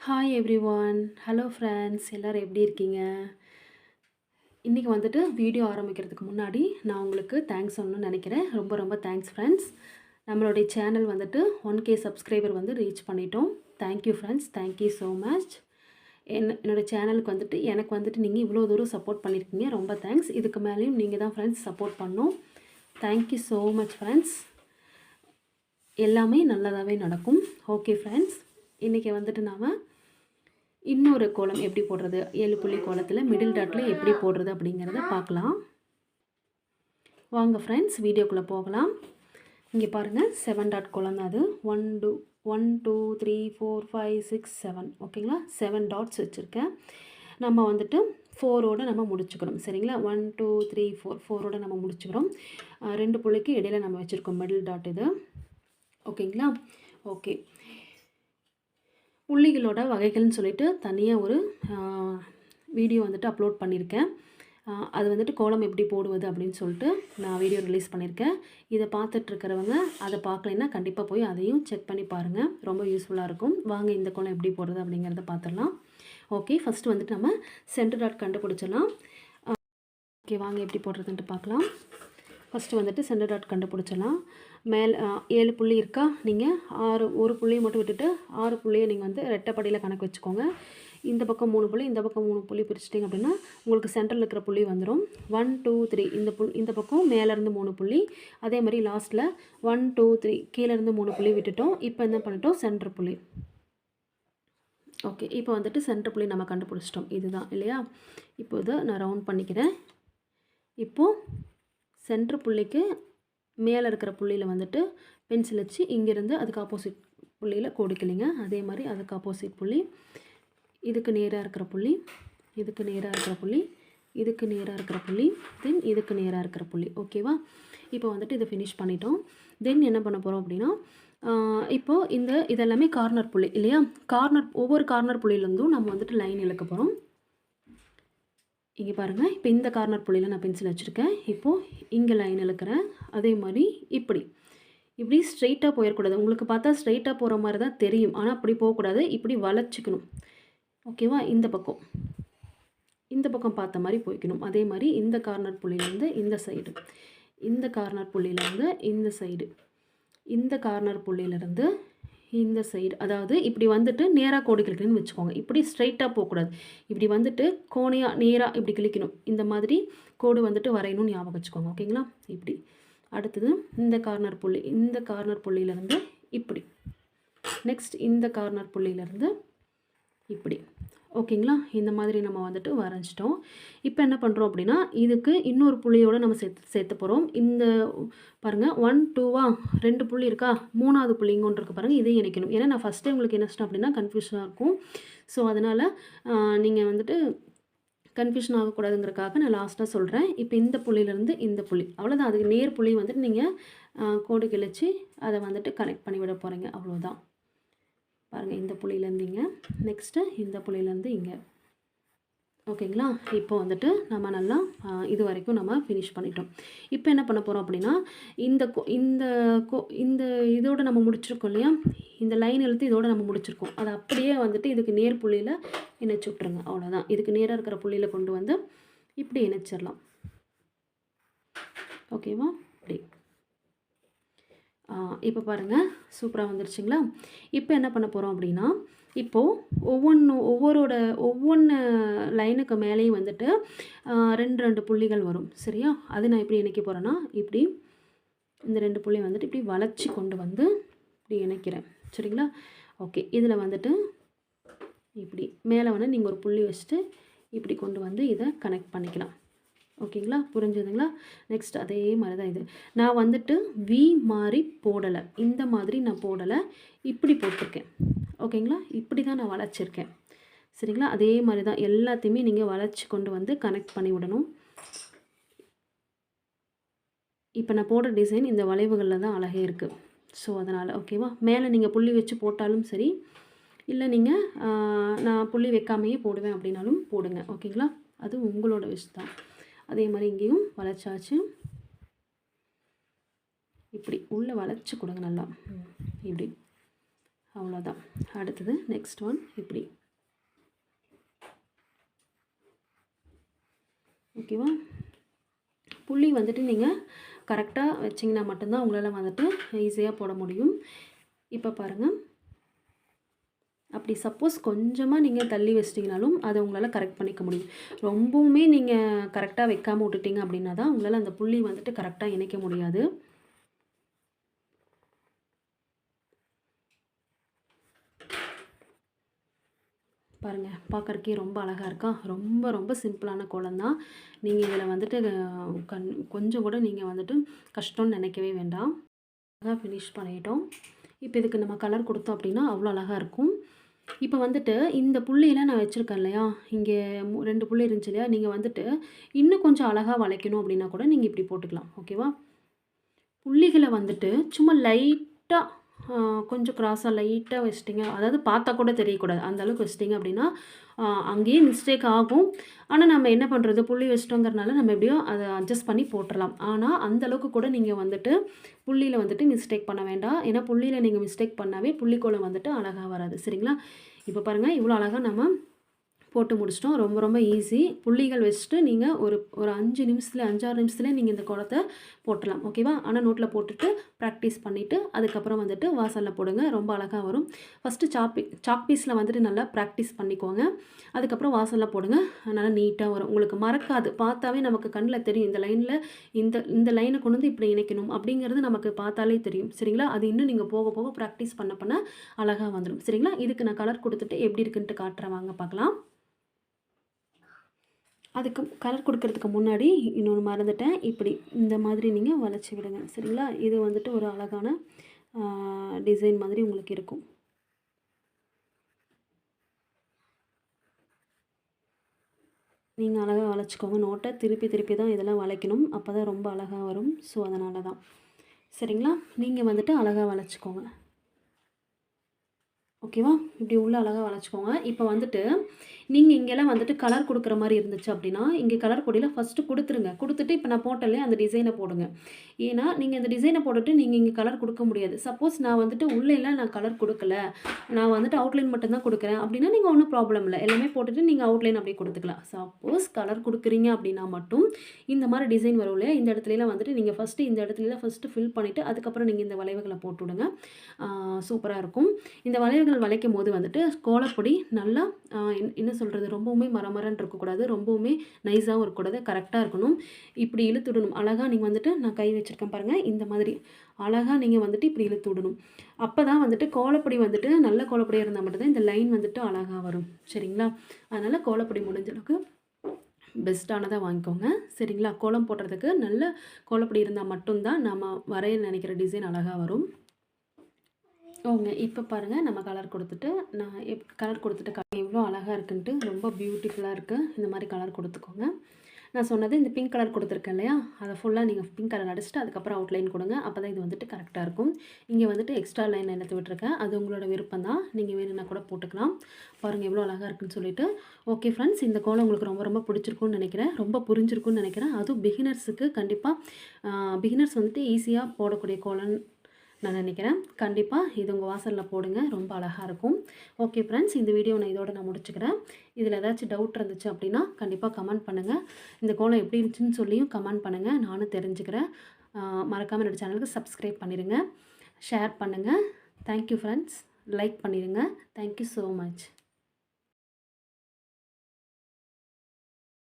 Hi everyone hello friends எல்லோரும் எப்படி இருக்கீங்க? இன்றைக்கி வந்துட்டு வீடியோ ஆரம்பிக்கிறதுக்கு முன்னாடி நான் உங்களுக்கு தேங்க்ஸ் சொல்லணும்னு நினைக்கிறேன். ரொம்ப ரொம்ப தேங்க்ஸ் ஃப்ரெண்ட்ஸ் நம்மளுடைய சேனல் வந்துட்டு ஒன் கே சப்ஸ்கிரைபர் வந்து ரீச் பண்ணிட்டோம். Thank you friends thank you so much என் என்னோடய சேனலுக்கு வந்துட்டு எனக்கு வந்துட்டு நீங்கள் இவ்வளோ தூரம் சப்போர்ட் பண்ணியிருக்கீங்க ரொம்ப தேங்க்ஸ் இதுக்கு மேலேயும் நீங்கள் தான் ஃப்ரெண்ட்ஸ் சப்போர்ட் பண்ணோம். Thank you so much friends எல்லாமே நல்லதாகவே நடக்கும். ஓகே ஃப்ரெண்ட்ஸ் இன்றைக்கி வந்துட்டு நாம் இன்னொரு கோலம் எப்படி போடுறது? ஏழு புள்ளி கோலத்தில் மிடில் டாட்டில் எப்படி போடுறது அப்படிங்கிறத பார்க்கலாம். வாங்க ஃப்ரெண்ட்ஸ் வீடியோக்குள்ளே போகலாம். இங்கே பாருங்கள் செவன் டாட் கோலம் தான் அது. One two one two three four five six seven ஓகேங்களா செவன் டாட்ஸ் வச்சுருக்கேன். நம்ம வந்துட்டு ஃபோரோடு நம்ம முடிச்சுக்கிறோம் சரிங்களா? ஒன் டூ த்ரீ ஃபோர் ஃபோரோடு நம்ம முடிச்சுக்கிறோம். ரெண்டு புள்ளிக்கு இடையில நம்ம வச்சுருக்கோம் மிடில் டாட் இது. ஓகேங்களா ஓகே புள்ளிகளோட வகைகள்னு சொல்லிட்டு தனியாக ஒரு வீடியோ வந்துட்டு அப்லோட் பண்ணியிருக்கேன் அது வந்துட்டு கோலம் எப்படி போடுவது அப்படின்னு சொல்லிட்டு நான் வீடியோ ரிலீஸ் பண்ணியிருக்கேன் இதை பார்த்துட்ருக்கிறவங்க அதை பார்க்கலைன்னா கண்டிப்பாக போய் அதையும் செக் பண்ணி பாருங்கள் ரொம்ப யூஸ்ஃபுல்லாக இருக்கும். வாங்க இந்த கோலம் எப்படி போடுறது அப்படிங்கிறத பார்த்துடலாம். ஓகே ஃபஸ்ட்டு வந்துட்டு நம்ம சென்டர் டாட் கண்டுபிடிச்சிடலாம். ஓகே வாங்க எப்படி போடுறதுன்ட்டு பார்க்கலாம். ஃபஸ்ட்டு வந்துட்டு சென்டர் டாட் கண்டுபிடிச்சிடலாம். மேல் ஏழு புள்ளி இருக்கா? நீங்கள் ஆறு ஒரு புள்ளியை மட்டும் விட்டுட்டு ஆறு புள்ளியை நீங்கள் வந்து ரெட்டைப்படியில் கணக்கு வச்சுக்கோங்க. இந்த பக்கம் மூணு புள்ளி இந்த பக்கம் மூணு புள்ளி பிரிச்சிட்டிங்க அப்படின்னா உங்களுக்கு சென்டரில் இருக்கிற புள்ளி வந்துடும் ஒன் டூ த்ரீ இந்த புல் இந்த பக்கம் மேலேருந்து மூணு புள்ளி. அதே மாதிரி லாஸ்ட்டில் ஒன் டூ த்ரீ கீழேருந்து மூணு புள்ளி விட்டுட்டோம். இப்போ என்ன பண்ணிட்டோம்? சென்டர் புள்ளி. ஓகே இப்போ வந்துட்டு சென்டர் புள்ளி நம்ம கண்டுபிடிச்சிட்டோம். இதுதான் இல்லையா? இப்போ இதை நான் ரவுண்ட் பண்ணிக்கிறேன். இப்போது சென்ட்ரு புள்ளிக்கு மேலே இருக்கிற புள்ளியில் வந்துட்டு பென்சில் வச்சு இங்கேருந்து அதுக்கு ஆப்போசிட் புள்ளியில் கோடிக்கலிங்க. அதே மாதிரி அதுக்கு ஆப்போசிட் புள்ளி. இதுக்கு நேராக இருக்கிற புள்ளி. இதுக்கு நேராக இருக்கிற புள்ளி. இதுக்கு நேராக இருக்கிற புள்ளி. தென் இதுக்கு நேராக இருக்கிற புள்ளி. ஓகேவா இப்போ வந்துட்டு இதை ஃபினிஷ் பண்ணிட்டோம். தென் என்ன பண்ண போகிறோம் அப்படின்னா இப்போது இப்போ இந்த இதெல்லாமே கார்னர் புள்ளி இல்லையா? கார்னர் ஒவ்வொரு கார்னர் புள்ளியிலேருந்தும் நம்ம வந்துட்டு லைன் இழுக்க போகிறோம் இங்கே பாருங்கள் இப்போ இந்த கார்னர் புள்ளியில் நான் பென்சில் வச்சுருக்கேன். இப்போது இங்கே லைன் இழுக்கிறேன். அதே மாதிரி இப்படி. இப்படி ஸ்ட்ரைட்டாக போயிடக்கூடாது உங்களுக்கு பார்த்தா ஸ்ட்ரைட்டாக போகிற மாதிரி தான் தெரியும். ஆனால் அப்படி போகக்கூடாது. இப்படி வளைச்சிக்கணும். ஓகேவா இந்த பக்கம். இந்த பக்கம் பார்த்த மாதிரி போய்க்கணும். அதே மாதிரி இந்த கார்னர் புள்ளியிலேருந்து இந்த சைடு இந்த கார்னர் புள்ளியிலேருந்து இந்த சைடு இந்த கார்னர் புள்ளியிலேருந்து இந்த சைடு அதாவது இப்படி வந்துட்டு நேராக கோடு கிளிக்கணும்னு வச்சுக்கோங்க. இப்படி ஸ்ட்ரைட்டாக போகக்கூடாது. இப்படி வந்துட்டு கோணையாக நேராக இப்படி கிளிக்கணும். இந்த மாதிரி கோடு வந்துட்டு வரையணும்னு ஞாபகம் வச்சுக்கோங்க. ஓகேங்களா இப்படி. அடுத்தது இந்த கார்னர் புள்ளி. இந்த கார்னர் புள்ளியிலேருந்து இப்படி. நெக்ஸ்ட் இந்த கார்னர் புள்ளியிலேருந்து இப்படி. ஓகேங்களா? இந்த மாதிரி நம்ம வந்துட்டு வரைஞ்சிட்டோம். இப்போ என்ன பண்ணுறோம் அப்படின்னா இதுக்கு இன்னொரு புள்ளியோடு நம்ம சேர்த்து சேர்த்து போகிறோம் இந்த பாருங்கள் ஒன் டூவா ரெண்டு புள்ளி இருக்கா? மூணாவது புள்ளிங்க ஒன்று இருக்குது பாருங்கள் இதையும் இணைக்கணும். ஏன்னா நான் ஃபஸ்ட்டே உங்களுக்கு என்ன சொன்னேன் அப்படின்னா கன்ஃபியூஷனாக இருக்கும். ஸோ அதனால் நீங்கள் வந்துட்டு கன்ஃபியூஷன் ஆகக்கூடாதுங்கிறக்காக நான் லாஸ்ட்டாக சொல்கிறேன் இப்போ இந்த புள்ளியிலேருந்து இந்த புள்ளி. அவ்வளோதான் அதுக்கு நேர் புள்ளி வந்துட்டு நீங்கள் கோடு கிழிச்சு அதை வந்துட்டு கனெக்ட் பண்ணி விட போகிறீங்க அவ்வளோதான் பாருங்கள் இந்த புள்ளியிலேருந்து இங்கே. நெக்ஸ்ட்டு இந்த புள்ளியிலேருந்து இங்கே. ஓகேங்களா இப்போ வந்துட்டு நம்ம நல்லா இது வரைக்கும் நம்ம ஃபினிஷ் பண்ணிட்டோம். இப்போ என்ன பண்ண போகிறோம் அப்படின்னா இந்த கோ- இந்த கோ இந்த இதோட நம்ம முடிச்சிருக்கோம் இல்லையா? இந்த லைன் இழுத்து இதோட நம்ம முடிச்சிருக்கோம். அது அப்படியே வந்துட்டு இதுக்கு நேர் புள்ளியில் இணைச்சி விட்ருங்க அவ்வளோதான் இதுக்கு நேராக இருக்கிற புள்ளியில் கொண்டு வந்து இப்படி இணைச்சிடலாம். ஓகேவா இப்படி. இப்போ பாருங்கள் சூப்பராக வந்துருச்சுங்களா? இப்போ என்ன பண்ண போகிறோம் அப்படின்னா இப்போது ஒவ்வொன்று ஒவ்வொருட ஒவ்வொன்று லைனுக்கு மேலேயும் வந்துட்டு ரெண்டு ரெண்டு புள்ளிகள் வரும். சரியா? அது நான் எப்படி இணைக்க போகிறேன்னா இப்படி இந்த ரெண்டு புள்ளி வந்துட்டு இப்படி வளைச்சி கொண்டு வந்து இப்படி இணைக்கிறேன். சரிங்களா? ஓகே. இதில் வந்துட்டு இப்படி மேலே வந்து நீங்கள் ஒரு புள்ளி வச்சுட்டு இப்படி கொண்டு வந்து இதை கனெக்ட் பண்ணிக்கலாம். ஓகேங்களா? புரிஞ்சுதுங்களா? நெக்ஸ்ட் அதே மாதிரி தான் இது. நான் வந்துட்டு வி மாதிரி போடலை. இந்த மாதிரி நான் போடலை. இப்படி போட்டிருக்கேன். ஓகேங்களா? இப்படி தான் நான் வளைச்சிருக்கேன் சரிங்களா? அதே மாதிரி தான் எல்லாத்தையுமே நீங்கள் வளைச்சி கொண்டு வந்து கனெக்ட் பண்ணி விடணும். இப்போ நான் போடுற டிசைன் இந்த வளைவுகளில் தான் அழகே இருக்குது ஸோ அதனால் ஓகேவா? மேலே நீங்கள் புள்ளி வச்சு போட்டாலும் சரி இல்லை நீங்கள் நான் புள்ளி வைக்காமையே போடுவேன் அப்படின்னாலும் போடுங்க. ஓகேங்களா? அது உங்களோட விஷ் தான். அதே மாதிரி இங்கேயும் வளைச்சாச்சு. இப்படி உள்ளே வளைச்சி கொடுங்க நல்லா. இப்படி. அவ்வளோதான். அடுத்தது நெக்ஸ்ட் ஒன் இப்படி. ஓகேவா புள்ளி வந்துட்டு நீங்கள் கரெக்டாக வச்சிங்கன்னா மட்டும்தான் உங்களால் வந்துட்டு ஈஸியாக போட முடியும். இப்போ பாருங்கள் அப்படி சப்போஸ் கொஞ்சமாக நீங்கள் தள்ளி வச்சிட்டிங்கனாலும் அதை உங்களால் கரெக்ட் பண்ணிக்க முடியும். ரொம்பவுமே நீங்கள் கரெக்டாக வைக்காமல் விட்டுட்டீங்க அப்படின்னா தான் உங்களால் அந்த புள்ளி வந்துட்டு கரெக்டாக இணைக்க முடியாது. பாருங்கள் பார்க்குறக்கே ரொம்ப அழகாக இருக்கா? ரொம்ப ரொம்ப சிம்பிளான கோலம் தான். நீங்கள் இதில் வந்துட்டு கண் கொஞ்சம் கூட நீங்கள் வந்துட்டு கஷ்டம்னு நினைக்கவே வேண்டாம். அழகாக ஃபினிஷ் பண்ணிட்டோம். இப்போ இதுக்கு நம்ம கலர் கொடுத்தோம் அப்படின்னா அவ்வளோ அழகாக இருக்கும். இப்போ வந்துட்டு இந்த புள்ளியெல்லாம் நான் வச்சுருக்கேன் இல்லையா? இங்கே ரெண்டு புள்ளி இருந்துச்சு இல்லையா? நீங்கள் வந்துட்டு இன்னும் கொஞ்சம் அழகாக வளைக்கணும் அப்படின்னா கூட நீங்கள் இப்படி போட்டுக்கலாம். ஓகேவா? புள்ளிகளை வந்துட்டு சும்மா லைட்டாக கொஞ்சம் க்ராஸாக லைட்டாக வச்சிட்டிங்க. அதாவது பார்த்தா கூட தெரியக்கூடாது. அந்தளவுக்கு வச்சிட்டிங்க அப்படின்னா அங்கேயே மிஸ்டேக் ஆகும். ஆனால் நம்ம என்ன பண்ணுறது புள்ளி வச்சிட்டோங்கிறனால நம்ம எப்படியோ அதை அட்ஜஸ்ட் பண்ணி போட்டுடலாம் ஆனால் அந்தளவுக்கு கூட நீங்கள் வந்துட்டு புள்ளியில் வந்துட்டு மிஸ்டேக் பண்ண வேண்டாம். ஏன்னா புள்ளியில் நீங்கள் மிஸ்டேக் பண்ணாவே புள்ளிக்கோளம் வந்துட்டு அழகாக வராது. சரிங்களா? இப்போ பாருங்கள் இவ்வளோ அழகாக நம்ம போட்டு முடிச்சிட்டோம். ரொம்ப ரொம்ப ஈஸி புள்ளிகள் வச்சுட்டு நீங்கள் ஒரு ஒரு அஞ்சு நிமிஷத்தில் அஞ்சாறு நிமிஷத்துலேயே நீங்கள் இந்த குளத்தை போட்டலாம் ஓகேவா ஆனால் நோட்டில் போட்டுட்டு ப்ராக்டிஸ் பண்ணிவிட்டு அதுக்கப்புறம் வந்துட்டு வாசலில் போடுங்க. ரொம்ப அழகாக வரும். ஃபஸ்ட்டு சாப்பி சாக் பீஸில் வந்துட்டு நல்லா ப்ராக்டிஸ் பண்ணிக்கோங்க. அதுக்கப்புறம் வாசலில் போடுங்க. நல்லா நீட்டாக வரும். உங்களுக்கு மறக்காது. பார்த்தாவே நமக்கு கண்ணில் தெரியும். இந்த லைனில் இந்த இந்த லைனை கொண்டு வந்து இப்படி இணைக்கணும் அப்படிங்கிறது நமக்கு பார்த்தாலே தெரியும். சரிங்களா? அது இன்னும் நீங்கள் போக போக ப்ராக்டிஸ் பண்ண பண்ண அழகாக வந்துடும். சரிங்களா? இதுக்கு நான் கலர் கொடுத்துட்டு எப்படி இருக்குன்ட்டு காட்டுறேன். வாங்க பார்க்கலாம். அதுக்கு கலர் கொடுக்கறதுக்கு முன்னாடி இன்னொன்று மறந்துட்டேன். இப்படி இந்த மாதிரி நீங்கள் வளைச்சி விடுங்க. சரிங்களா? இது வந்துட்டு ஒரு அழகான டிசைன் மாதிரி உங்களுக்கு இருக்கும். நீங்கள் அழகாக வளைச்சிக்கோங்க. நோட்டை திருப்பி திருப்பி தான் இதெல்லாம் வளைக்கணும். அப்போ தான் ரொம்ப அழகாக வரும். ஸோ அதனால தான் சரிங்களா? நீங்கள் வந்துட்டு அழகாக வளைச்சிக்கோங்க. ஓகேவா? இப்படி உள்ள அழகாக வளைச்சிக்கோங்க. இப்போ வந்துட்டு நீங்கள் இங்கெல்லாம் வந்துட்டு கலர் கொடுக்குற மாதிரி இருந்துச்சு அப்படின்னா இங்கே கலர் பொடியில் ஃபஸ்ட்டு கொடுத்துருங்க. கொடுத்துட்டு இப்போ நான் போட்டலே அந்த டிசைனை போடுங்க. ஏன்னா நீங்கள் அந்த டிசைனை போட்டுட்டு நீங்கள் இங்கே கலர் கொடுக்க முடியாது. சப்போஸ் நான் வந்துட்டு உள்ளேலாம் நான் கலர் கொடுக்கல. நான் வந்துட்டு அவுட்லைன் மட்டும்தான் கொடுக்குறேன். அப்படின்னா நீங்கள் ஒன்றும் ப்ராப்ளம் இல்லை. எல்லாமே போட்டுட்டு நீங்கள் அவுட்லைன் அப்படியே கொடுத்துக்கலாம். சப்போஸ் கலர் கொடுக்குறீங்க அப்படின்னா மட்டும் இந்த மாதிரி டிசைன் வரும் இல்லையா? இந்த இடத்துலலாம் வந்துட்டு நீங்கள் ஃபஸ்ட்டு இந்த இடத்துலலாம் ஃபஸ்ட்டு ஃபில் பண்ணிவிட்டு அதுக்கப்புறம் நீங்கள் இந்த வளைவுகளை போட்டு விடுங்க. சூப்பராக இருக்கும். இந்த வளைவுகள் வளைக்கும் போது வந்துட்டு கோலப்பொடி நல்லா என்ன சொல்கிறது ரொம்பவுமே மரமரன்னு இருக்கக்கூடாது. ரொம்பவுமே நைஸாகவும் இருக்கக்கூடாது. கரெக்டாக இருக்கணும். இப்படி இழுத்து விடணும். அழகாக நீங்கள் வந்துட்டு நான் கை வச்சுருக்கேன் பாருங்கள் இந்த மாதிரி. அழகாக நீங்கள் வந்துட்டு இப்படி இழுத்து விடணும். அப்போ தான் வந்துட்டு கோலப்பொடி வந்துட்டு நல்ல கோலப்பொடியாக இருந்தால் மட்டும்தான் இந்த லைன் வந்துட்டு அழகாக வரும். சரிங்களா? அதனால் கோலப்பொடி முடிஞ்ச அளவுக்கு பெஸ்ட்டானதாக வாங்கிக்கோங்க. சரிங்களா? கோலம் போடுறதுக்கு நல்ல கோலப்பொடி இருந்தால் மட்டும்தான் நம்ம வரைய நினைக்கிற டிசைன் அழகாக வரும். ஓங்க இப்போ பாருங்கள் நம்ம கலர் கொடுத்துட்டு நான் எப் கலர் கொடுத்துட்டு எவ்வளோ அழகாக இருக்குன்ட்டு ரொம்ப பியூட்டிஃபுல்லாக இருக்குது இந்த மாதிரி கலர் கொடுத்துக்கோங்க. நான் சொன்னது இந்த பிங்க் கலர் கொடுத்துருக்கேன் இல்லையா? அதை ஃபுல்லாக நீங்கள் பிங்க் கலர் அடிச்சுட்டு அதுக்கப்புறம் அவுட்லைன் கொடுங்க. அப்போ தான் இது வந்துட்டு கரெக்டாக இருக்கும். இங்கே வந்துட்டு எக்ஸ்ட்ரா லைன் எடுத்து விட்டுருக்கேன். அது உங்களோட விருப்பம் தான். நீங்கள் வேணும்னா கூட போட்டுக்கலாம். பாருங்கள் எவ்வளோ அழகாக இருக்குன்னு சொல்லிட்டு. ஓகே ஃப்ரெண்ட்ஸ் இந்த கோலம் உங்களுக்கு ரொம்ப ரொம்ப பிடிச்சிருக்குன்னு நினைக்கிறேன். ரொம்ப புரிஞ்சிருக்குன்னு நினைக்கிறேன். அதுவும் பிகினர்ஸுக்கு கண்டிப்பாக பிகினர்ஸ் வந்துட்டு ஈஸியாக போடக்கூடிய கோலம் நான் நினைக்கிறேன். கண்டிப்பாக இது உங்கள் வாசலில் போடுங்க. ரொம்ப அழகாக இருக்கும். ஓகே ஃப்ரெண்ட்ஸ் இந்த வீடியோ நான் இதோட நான் முடிச்சுக்கிறேன். இதில் ஏதாச்சும் டவுட் இருந்துச்சு அப்படின்னா கண்டிப்பாக கமெண்ட் பண்ணுங்கள் இந்த கோலம் எப்படி இருந்துச்சுன்னு சொல்லியும் கமெண்ட் பண்ணுங்கள் நானும் தெரிஞ்சுக்கிறேன். மறக்காமல் என்னோடய சேனலுக்கு சப்ஸ்கிரைப் பண்ணிடுங்க ஷேர் பண்ணுங்கள் தேங்க்யூ ஃப்ரெண்ட்ஸ் லைக் பண்ணிடுங்க தேங்க்யூ ஸோ மச்